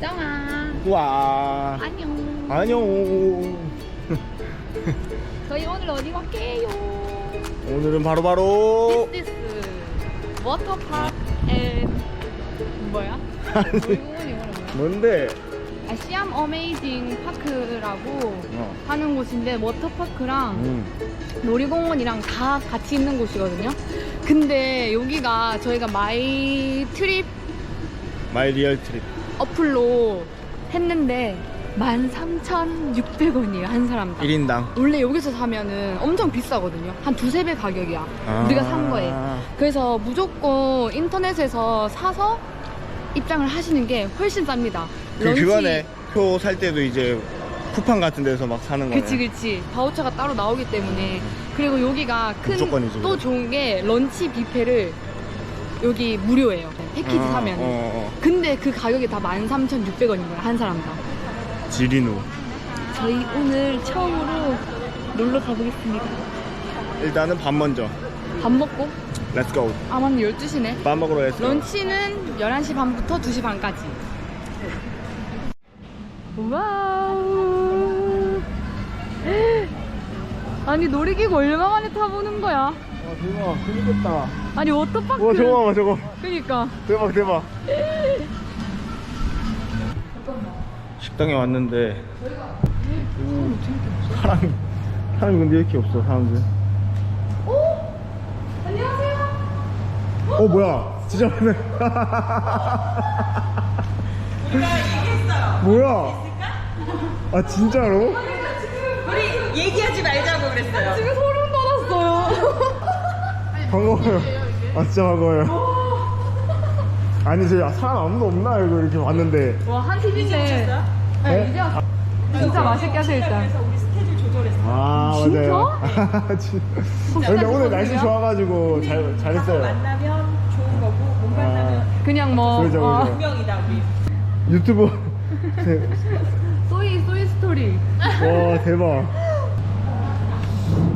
쩡아 우와 안녕 안녕 저희 오늘 어디 갈게요 오늘은 바로바로 This is 워터파크 앤 뭐야? 놀이공원이 뭐라 뭐야? 뭔데? 아, 시암 어메이징 파크라고 어. 하는 곳인데 워터파크랑 음. 놀이공원이랑 다 같이 있는 곳이거든요. 근데 여기가 저희가 마이 트립 마이 리얼 트립 어플로 했는데 13,600원이에요 한 사람당. 1인당. 원래 여기서 사면은 엄청 비싸거든요. 한 두세 배 가격이야. 아. 우리가 산 거에. 그래서 무조건 인터넷에서 사서 입장을 하시는 게 훨씬 쌉니다. 그, 그거네. 표살 때도 이제 쿠팡 같은 데서 막 사는 거네. 그치 그치. 바우처가 따로 나오기 때문에. 그리고 여기가 큰 무조건이지, 또 그거. 좋은 게 런치 뷔페를 여기 무료예요. 패키지 어, 사면은 어, 어. 근데 그 가격이 다 13,600원인 거야 한 사람당 지리누 저희 오늘 처음으로 놀러 가보겠습니다. 일단은 밥 먼저. 밥 먹고? 렛츠고 아 맞네 12시네. 밥 먹으러 렛츠고 런치는 11시 반부터 2시 반까지. 와우. 아니 놀이기구 얼마 만에 타보는 거야? 와 대박. 재밌겠다 아니 워터파크 와 저거 봐 저거. 그니까. 대박 대박. 식당에 왔는데 오, 사람이 사람이 근데 왜 이렇게 없어 사람들. 안녕하세요. 어 뭐야? 진짜 많네. 뭐야? 아 진짜로? 우리 얘기하지 말자고 그랬어요. 지금 소름 돋았어요. 반가워요 아 진짜 반가워요. 아니 저 사람 아무도 없나 이거 이렇게 왔는데. 와 한 팀인데. 네? 이제 왔어. 진짜 맛있게 하세요 일단. 그래서 우리 스케줄 조절했어. 아 진짜? 맞아요. 진- 근데 오늘 날씨 좋아가지고 잘, 잘했어요. 만나면 좋은 거고 못 만나면 그냥 뭐 그러죠, 어, 그러죠. 운명이다 우리. 유튜브. 소이 소이 스토리. 와 대박.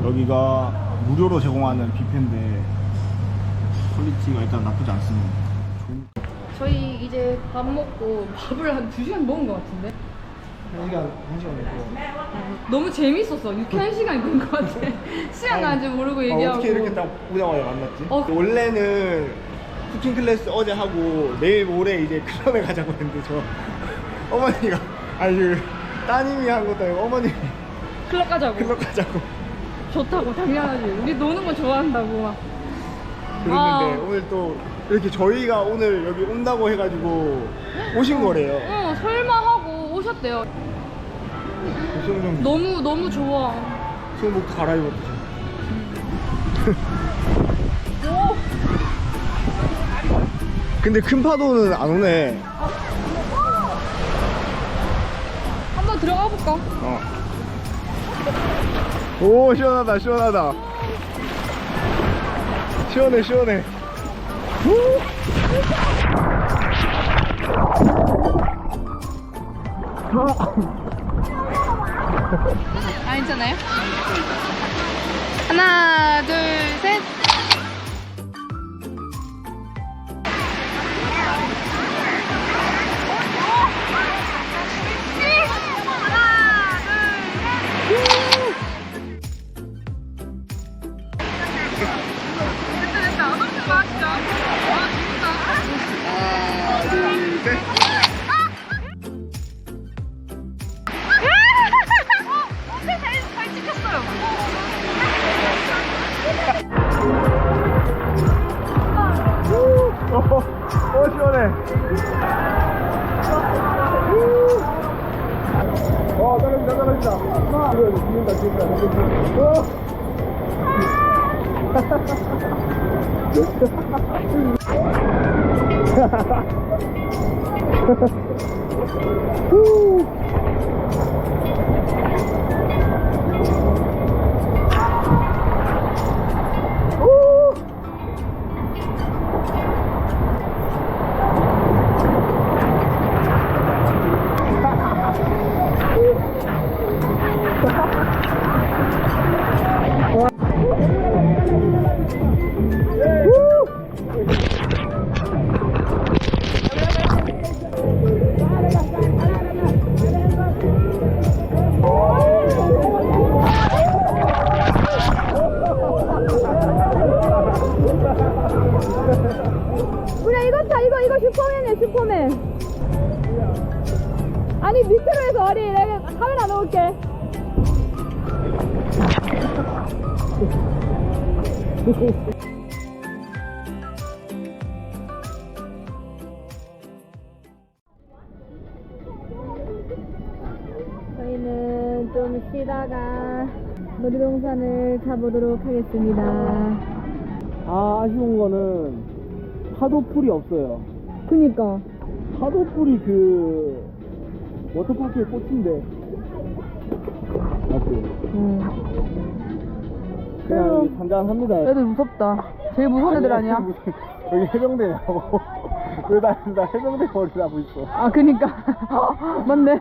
여기가 무료로 제공하는 뷔페인데 퀄리티가 일단 나쁘지 않습니다. 저희 이제 밥 먹고 밥을 한 2시간 먹은 것 같은데? 한 시간 한 시간 됐고. 너무 재밌었어. 유쾌한 시간이 된 것 같아. 시간 가는 줄 모르고 아, 얘기하고. 어떻게 이렇게 딱 오자마자 만났지? 어. 원래는 쿠킹 클래스 어제 하고 내일 모레 이제 클럽에 가자고 했는데 저 어머니가 아니 그 따님이 한 것도 아니고 어머님이 클럽 가자고. 클럽 가자고. 좋다고 당연하지. 우리 노는 거 좋아한다고 막 그랬는데 아. 오늘 또 이렇게 저희가 오늘 여기 온다고 해가지고 오신 거래요. 어 설마 하고 오셨대요. 수영장 너무 너무 좋아. 수영복 갈아입었죠. 근데 큰 파도는 안 오네. 한번 들어가 볼까? 어. 오 시원하다 시원하다 시원해 시원해 아 괜찮아요? 하나 둘 셋 Woo! 떨어진다 이거 죽는다 죽는다 어. 아니 밑으로 해서 어리 내가 카메라 놓을게 저희는 좀 쉬다가 놀이동산을 가보도록 하겠습니다 아 아쉬운 거는 파도풀이 없어요. 그니까. 파도풀이 그 워터파크의 꽃인데. 맞지? 응. 그냥 그래도- 여기 잔잔합니다. 애들 무섭다. 제일 무서운 애들 아니야? 여기 해병대냐고 왜나 나 해병대 머리를 하고 있어? 아 그니까. 맞네.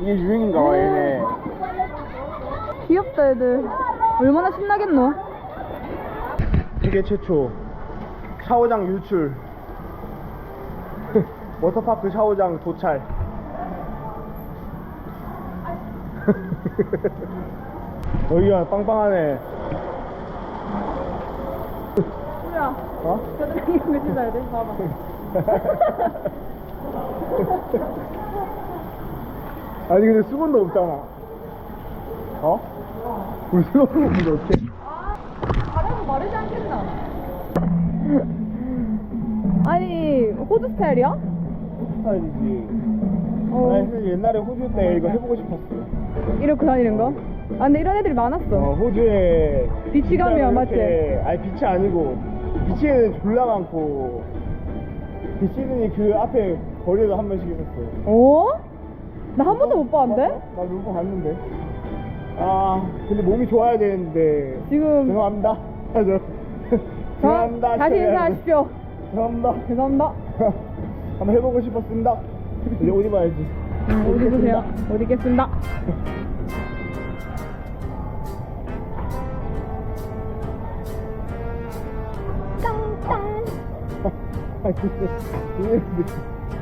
이게 유행인가 봐 얘네. 귀엽다 애들. 얼마나 신나겠노? 세계 최초 샤워장 유출. 워터파크 샤워장 도찰. 여기가 빵빵하네. 뭐야? 어? 겨드랑이 이거 씻어야 돼? 봐봐. 아니 근데 수건도 없잖아. 어? 우리 수건도 없는데 어떡해 알아서 마르지 않겠나? 아니 호주 스타일이야? 스타일이지. 어. 아니 사실 옛날에 호주 때 이거 해보고 싶었어. 이렇게 다니는 거? 아 근데 이런 애들이 많았어. 어, 호주에 비치 가면 맞지? 이렇게- 아니 비치 아니고. 비치에는 졸라 많고. 비치는 그 앞에 거리에도 한 번씩 있었어. 어? 나 한 번도 못 봤는데? 나몇번 갔는데. 아 근데 몸이 좋아야 되는데. 지금. 죄송합니다. 하죠 자, 죄송합니다. 다시 인사하십시오 죄송합니다. 죄송합니다. 한번 해보고 싶었습니다. 이제 옷 입어야지. 응, 어디 보세요. 어디 있겠습니다. 땅땅 아니, 근데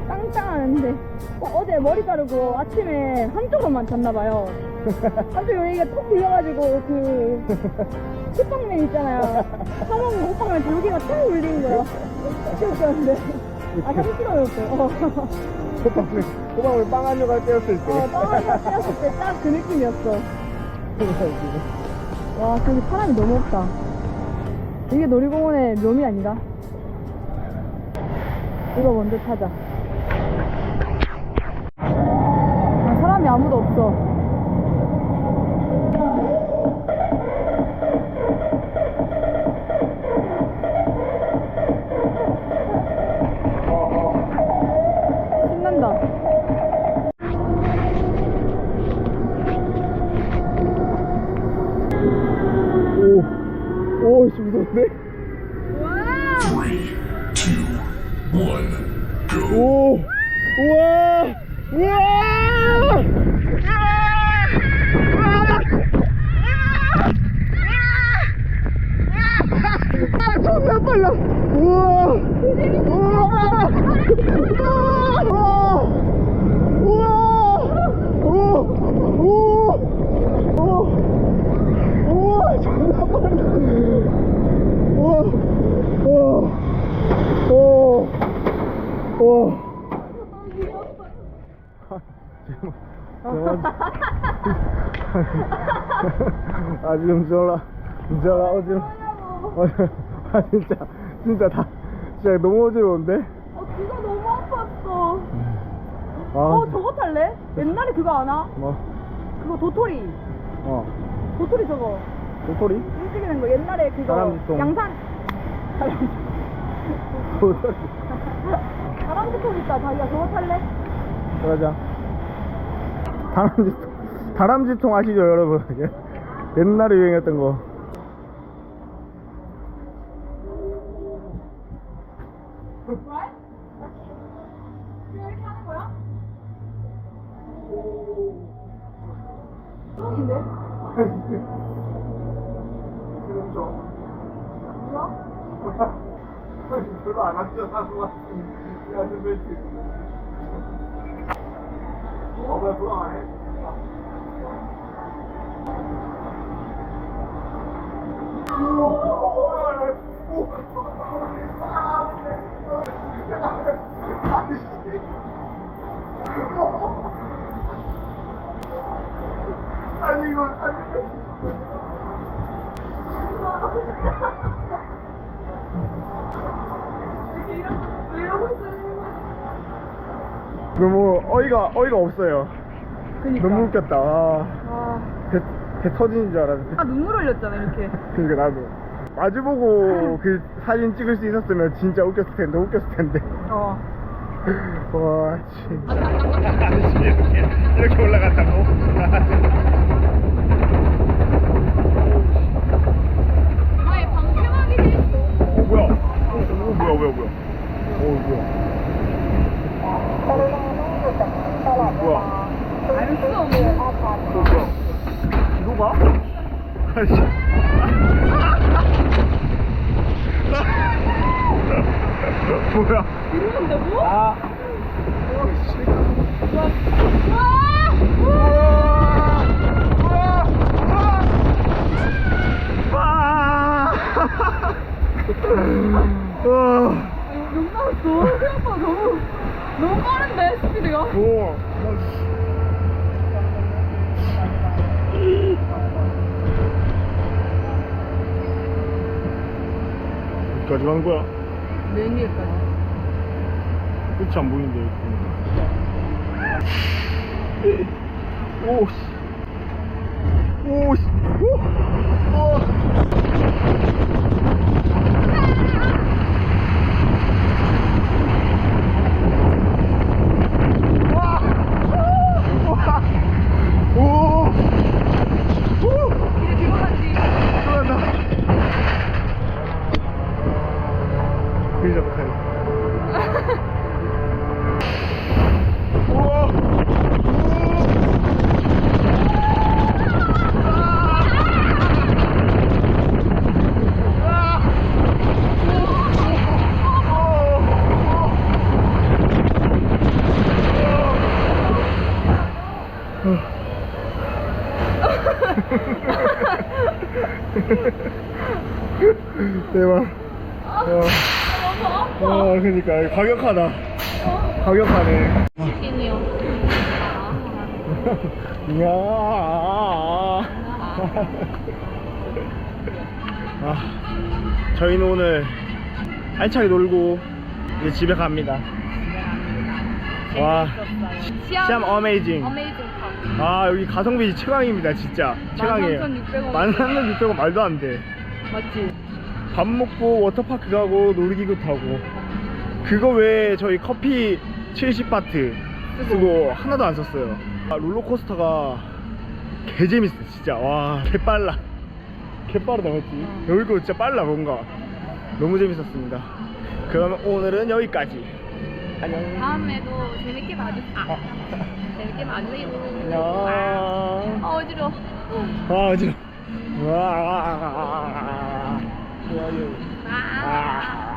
짱짱 하는데 어, 제 머리 자르고 아침에 한쪽으로만 잤나봐요. 한쪽 여기가 톡 불려가지고 그 호빵면 있잖아요. 사먹는 호빵면 여기가 탁 거야 귀 엽었는데 아 사진 찍어줬어. 어, 호빵을 호빵을 빵 한 조각 떼었을 때. 어 빵을 떼었을 때 딱 그 느낌이었어. 와 저기 사람이 너무 없다. 이게 놀이공원의 묘미 아닌가? 이거 먼저 타자 아, 사람이 아무도 없어 아 지금 졸라 졸라 어지러 워아 진짜 진짜 다 진짜 너무 어지러운데 어, 귀가 너무 아팠어. 아 어, 저거 탈래? 옛날에 그거 아나? 뭐 그거 도토리. 어, 도토리 저거. 도토리? 움직이는 거. 옛날에 그거. 다람쥐통. 양산. 도토리 자기가 저거 탈래? 그러자. 다람쥐통 다람쥐통 아시죠 여러분? 예- 옛날에 유행했던 거 รู้ห他อครับเชื่อภาพทั่วอาทิตย์เพื่อชุ 너무 어이가 어이가 없어요. 그니까. 너무 웃겼다. 아, 아, 배, 배 터지는 줄 알았는데. 아 눈물 흘렸잖아 이렇게. 그러니까 나도 마주보고 그 사진 찍을 수 있었으면 진짜 웃겼을 텐데 웃겼을 텐데. 어. 와, 진. 이렇게 이렇게 올라간다고? 아예 방패막이 됐어. 어 뭐야? 어, 어 뭐야 뭐야 뭐야? 어 뭐야? 뭐야? 알수 없는. 저 뭐야? 기도가? 아이씨. 뭐야? 이러는다고? 아. 욕 나왔어. 생각보다 너무 너무 빠른데 스피드가. 어디까지 간 거야? 맨 위에까지. 끝이 안 보이는데. 오씨. 오씨. 오! 오! 대박. 어. 어, 그니까 가격하다. 가격하네. 치킨이요. 이야. 아, 저희는 오늘 알차게 놀고 이제 집에 갑니다. 와, 시암 어메이징. 아, 여기 가성비 최강입니다, 진짜. 최강이에요. 13,600원. 13,600원 말도 안 돼. 맞지? 밥 먹고 워터파크 가고 놀이기구 타고. 그거 외에 저희 커피 70바트 쓰고 하나도 안 썼어요. 아, 롤러코스터가 개재밌어 진짜. 와 개빨라. 개빠르다 맞지? 여기고 진짜 빨라 뭔가. 너무 재밌었습니다. 그러면 오늘은 여기까지. 안녕. 다음에도 재밌게 봐주세요. 아, 재밌게 봐주세요. 안녕. 아, 어지러워. 아 어지러워. 와 좋아요 아.